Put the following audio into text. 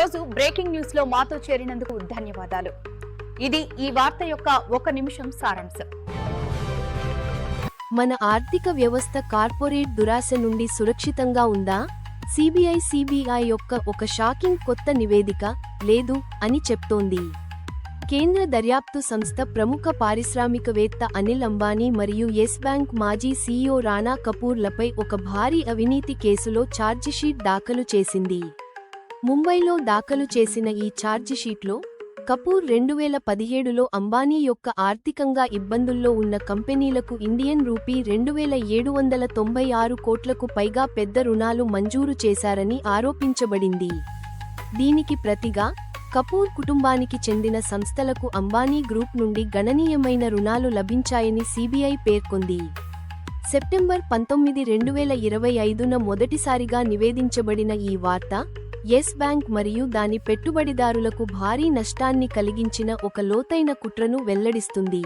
రోజు బ్రేకింగ్ న్యూస్లో మాతో చేరినందుకు ధన్యవాదాలు. ఇది ఈ వార్త యొక్క ఒక నిమిషం సారాంశం. మన ఆర్థిక వ్యవస్థ కార్పొరేట్ దురాశ నుండి సురక్షితంగా ఉందా? సిబిఐ సిబిఐ యొక్క ఒక షాకింగ్ కొత్త నివేదిక లేదు అని చెప్తోంది. కేంద్ర దర్యాప్తు సంస్థ ప్రముఖ పారిశ్రామికవేత్త అనిల్ అంబానీ మరియు ఎస్ బ్యాంక్ మాజీ సీఈఓ రాణా కపూర్లపై ఒక భారీ అవినీతి కేసులో ఛార్జిషీట్ దాఖలు చేసింది. ముంబైలో దాఖలు చేసిన ఈ ఛార్జిషీట్లో కపూర్ రెండు వేల పదిహేడులో అంబానీ యొక్క ఆర్థికంగా ఇబ్బందుల్లో ఉన్న కంపెనీలకు ఇండియన్ రూపీ రెండు వేల ఏడు వందల తొంభై ఆరు కోట్లకు పైగా పెద్ద రుణాలు మంజూరు చేశారని ఆరోపించబడింది. దీనికి ప్రతిగా కపూర్ కుటుంబానికి చెందిన సంస్థలకు అంబానీ గ్రూప్ నుండి గణనీయమైన రుణాలు లభించాయని సిబిఐ పేర్కొంది. సెప్టెంబర్ పంతొమ్మిది రెండు వేల ఇరవై ఐదున మొదటిసారిగా నివేదించబడిన ఈ వార్త యెస్ బ్యాంక్ మరియు దాని పెట్టుబడిదారులకు భారీ నష్టాన్ని కలిగించిన ఒక లోతైన కుట్రను వెల్లడిస్తుంది.